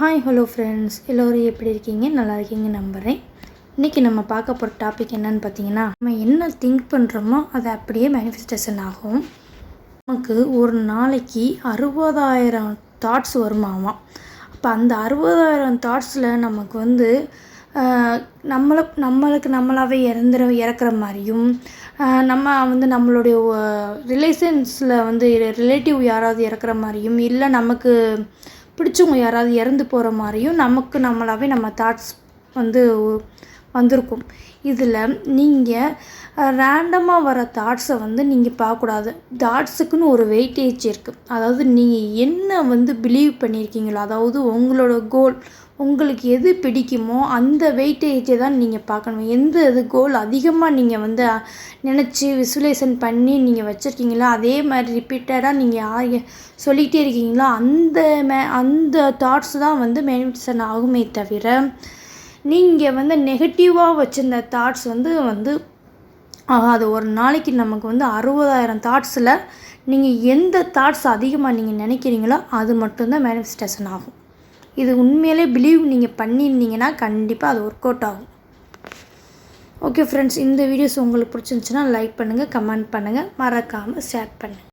Hi hello friends எல்லோரும் எப்படி இருக்கீங்க? நல்லா இருக்கீங்க நம்புகிறேன் இன்றைக்கி நம்ம பார்க்க போகிற டாபிக் என்னன்னு பார்த்தீங்கன்னா நம்ம என்ன திங்க் பண்ணுறோமோ அது அப்படியே மேனிஃபெஸ்டேஷன் ஆகும். நமக்கு ஒரு நாளைக்கு அறுபதாயிரம் தாட்ஸ் வருமாமா அப்போ அந்த அறுபதாயிரம் தாட்ஸில் நமக்கு வந்து நம்மளை நம்மளுக்கு நம்மளாவே இறந்துற இறக்குற மாதிரியும் நம்ம வந்து நம்மளுடைய ரிலேஷன்ஸில் வந்து ரிலேட்டிவ் யாராவது இறக்குற மாதிரியும் இல்லை நமக்கு பிடிச்சவங்க யாராவது இறந்து போகிற மாதிரியும் நமக்கு நம்மளாவே நம்ம தாட்ஸ் வந்து வந்திருக்கும். இதில் நீங்கள் ரேண்டமாக வர தாட்ஸை வந்து நீங்கள் பார்க்கக்கூடாது. தாட்ஸுக்குன்னு ஒரு வெயிட்டேஜ் இருக்குது அதாவது நீங்கள் என்ன வந்து பிலீவ் பண்ணியிருக்கீங்களோ அதாவது உங்களோட கோல் உங்களுக்கு எது பிடிக்குமோ அந்த வெயிட்டேஜை தான் நீங்கள் பார்க்கணும். எந்த இது கோல் அதிகமாக நீங்கள் வந்து நினச்சி விசுவலைசன் பண்ணி நீங்கள் வச்சுருக்கீங்களோ அதே மாதிரி ரிப்பீட்டடாக நீங்கள் யார் சொல்லிகிட்டே இருக்கீங்களோ அந்த மே அந்த தாட்ஸ் தான் வந்து மேனிஃபெஸ்டேஷன் ஆகுமே தவிர நீங்கள் வந்து நெகட்டிவாக வச்சுருந்த தாட்ஸ் வந்து வந்து அது ஒரு நாளைக்கு நமக்கு வந்து அறுபதாயிரம் தாட்ஸில் நீங்கள் எந்த தாட்ஸ் அதிகமாக நீங்கள் நினைக்கிறீங்களோ அது மட்டும்தான் மேனிஃபெஸ்டேஷன் ஆகும். இது உண்மையிலே பிலீவ் நீங்கள் பண்ணியிருந்தீங்கன்னா கண்டிப்பாக அது ஒர்க் அவுட் ஆகும். ஓகே ஃப்ரெண்ட்ஸ் இந்த வீடியோஸ் உங்களுக்கு பிடிச்சிருந்துச்சுன்னா லைக் பண்ணுங்கள் கமெண்ட் பண்ணுங்கள் மறக்காமல் ஷேர் பண்ணுங்கள்